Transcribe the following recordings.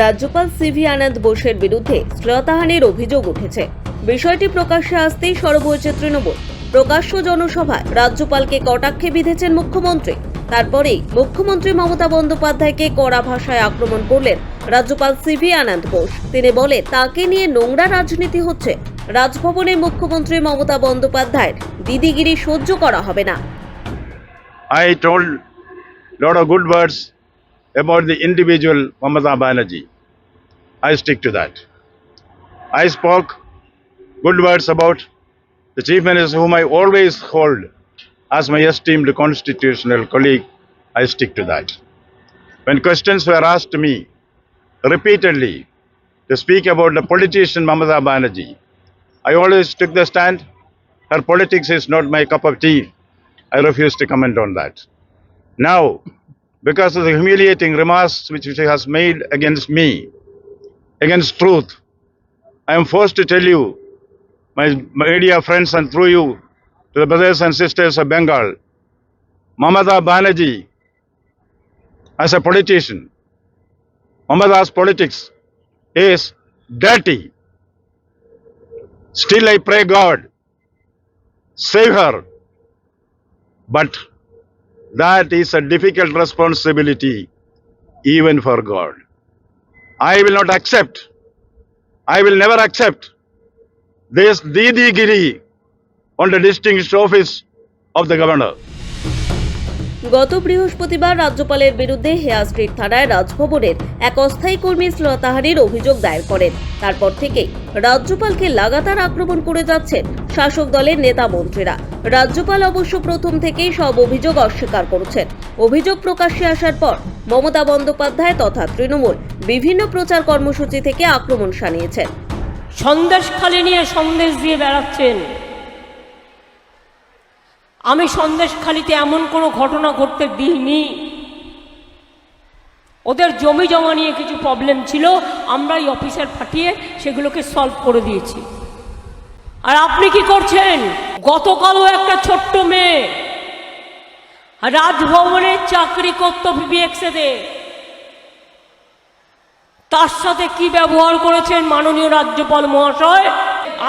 রাজ্যপাল সিভি আনন্দ বোসের বিরুদ্ধে শ্লীলতাহানির অভিযোগ উঠেছে। বিষয়টি প্রকাশ্যে আসতেই সরব তৃণমূল প্রকাশ্য জনসভায় রাজ্যপালকে কটাক্ষে বিঁধেছেন মুখ্যমন্ত্রী। তারপরেই মুখ্যমন্ত্রী মমতা বন্দ্যোপাধ্যায়কে কড়া ভাষায় আক্রমণ করলেন রাজ্যপাল সিভি আনন্দ বোস। তিনি বলেন, তাকে নিয়ে নোংরা রাজনীতি হচ্ছে। রাজভবনে মুখ্যমন্ত্রী মমতা বন্দ্যোপাধ্যায়ের দিদিগিরি সহ্য করা হবে না। About the individual Mamata Banerjee. I stick to that. I spoke good words about the Chief Minister, whom I always hold as my esteemed constitutional colleague. I stick to that. When questions were asked to me repeatedly to speak about the politician Mamata Banerjee, I always took the stand. Her politics is not my cup of tea. I refuse to comment on that. Now, because of the humiliating remarks which she has made against me, against truth, I am forced to tell you, my media friends, and through you, to the brothers and sisters of Bengal, Mamata Banerjee, as a politician, Mamata's politics is dirty. Still, I pray God, save her. But that is a difficult responsibility even for God. I will not accept, I will never accept this Didi Giri on the distinguished office of the governor. গত বৃহস্পতিবার রাজ্যপালের বিরুদ্ধে হেয়া street থানায় রাজভবনের এক অস্থায়ী কর্মী শ্লীলতাহানির অভিযোগ দায়ের করেন তারপর থেকেই রাজ্যপালকে লাগাতার আক্রমণ করে যাচ্ছেন শাসক দলের নেতা মন্ত্রীরা রাজ্যপাল অবশ্য প্রথম থেকেই সব অভিযোগ অস্বীকার করেছেন। অভিযোগ প্রকাশ্যে আসার পর মমতা বন্দ্যোপাধ্যায় তথা তৃণমূল বিভিন্ন প্রচার কর্মসূচি থেকে আক্রমণ সানিয়েছেন সন্দেশ খালি নিয়ে সন্দেশ দিয়ে বেড়াচ্ছেন। আমি সন্দেশ খালিতে এমন কোনো ঘটনা ঘটতে দিইনি। ওদের জমি জমা নিয়ে কিছু প্রবলেম ছিল আমরা এই অফিসার ফাটিয়ে সেগুলোকে সলভ করে দিয়েছি। আর আপনি কি করছেন? গতকালও একটা ছোট্ট মেয়ে রাজভবনে চাকরি করতো বিবিএক্সেতে তার সাথে কি ব্যবহার করেছেন মাননীয় রাজ্যপাল মহাশয়?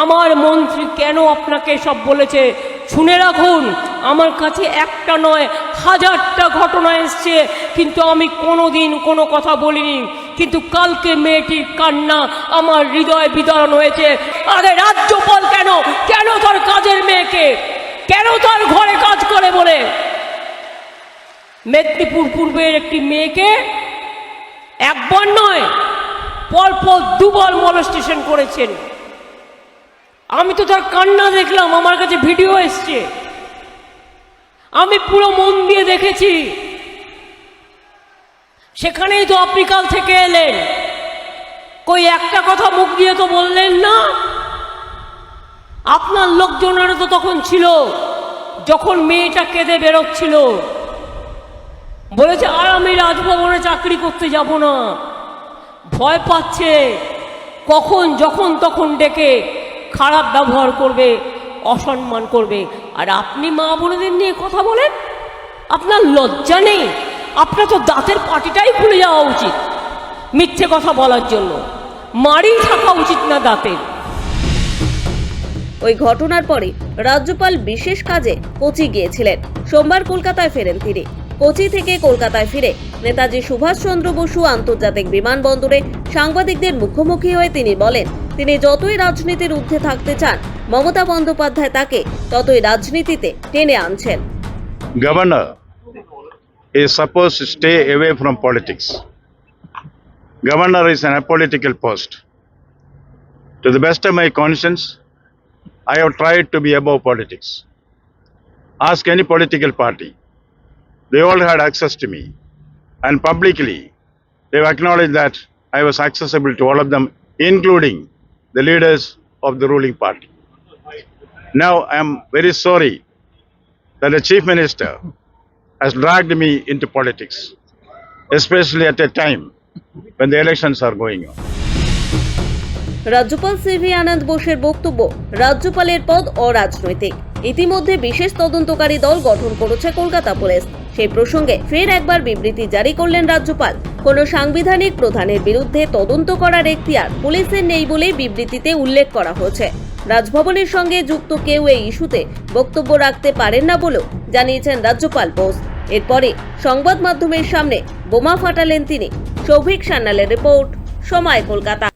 আমার মন্ত্রী কেন আপনাকে সব বলেছে? শুনে রাখুন, আমার কাছে একটা নয়, হাজারটা ঘটনা এসছে, কিন্তু আমি কোনো দিন কোনো কথা বলিনি। কিন্তু কালকে মেয়েটির কান্না আমার হৃদয় বিদারণ হয়েছে। আরে রাজ্যপাল কেন? কেন তার কাজের মেয়েকে? কেন তার ঘরে কাজ করে বলে? মেদিনীপুর পূর্বের একটি মেয়েকে একবার নয় পরপর দুবার মলস্টেশন করেছেন। আমি তো তার কান্না দেখলাম, আমার কাছে ভিডিও এসছে। আমি পুরো মন দিয়ে দেখেছি। সেখানেই তো আপনি কাল থেকে এলেন। কই একটা কথা মুখ দিয়ে তো বললেন না? আপনার লোকজনেরও তো তখন ছিল, যখন মেয়েটা কেঁদে বেরোচ্ছিল। বলেছে, আর আমি রাজভবনে চাকরি করতে যাব না। ভয় পাচ্ছে, কখন, যখন, তখন ডেকে খারাপ ব্যবহার করবে, অসম্মান করবে। আর আপনি মা বোনেদের নিয়ে কথা বলেন? আপনার লজ্জা নেই? আপনার তো দাঁতের পাটিটাই খুলে যাওয়া উচিত মিথ্যে কথা বলার জন্য। মারি থাকা উচিত না দাঁতের। ওই ঘটনার পরে রাজ্যপাল বিশেষ কাজে কোচি গিয়েছিলেন সোমবার কলকাতায় ফেরেন তিনি কোচি থেকে কলকাতায় ফিরে নেতাজি সুভাষচন্দ্র বসু আন্তর্জাতিক বিমানবন্দরে সাংবাদিকদের মুখোমুখি হয়ে তিনি বলেন তিনি যতই রাজনীতির ঊর্ধ্বে থাকতে চান মমতা বন্দ্যোপাধ্যায় তাকে ততই রাজনীতিতে টেনে আনছেন governor is supposed to stay from politics. Governor is an apolitical post. To the best of my conscience, I have tried to be above politics. Ask any political party. They all had access to me. And publicly, they've acknowledged that I was accessible to all of them, including the leaders of the ruling party. Now, I am very sorry that the chief minister has dragged me into politics, especially at a time when the elections are going on. রাজ্যপাল CV Ananda বোসের বক্তব্য, রাজ্যপালের পদ অরাজনৈতিক। ইতিমধ্যে বিশেষ তদন্তকারী দল গঠন করেছে কলকাতা পুলিশ। সেই প্রসঙ্গে ফের একবার বিবৃতি জারি করলেন রাজ্যপাল। কোনো সাংবিধানিক প্রধানের বিরুদ্ধে তদন্ত করার এখতিয়ার পুলিশের নেই বলেই বিবৃতিতে উল্লেখ করা হয়েছে। রাজভবনের সঙ্গে যুক্ত কেউ এই ইস্যুতে বক্তব্য রাখতে পারেন না বলেও জানিয়েছেন রাজ্যপাল বোস। এরপরে সংবাদ মাধ্যমের সামনে বোমা ফাটালেন তিনি। সৌভিক সান্যালের রিপোর্ট, সময় কলকাতা।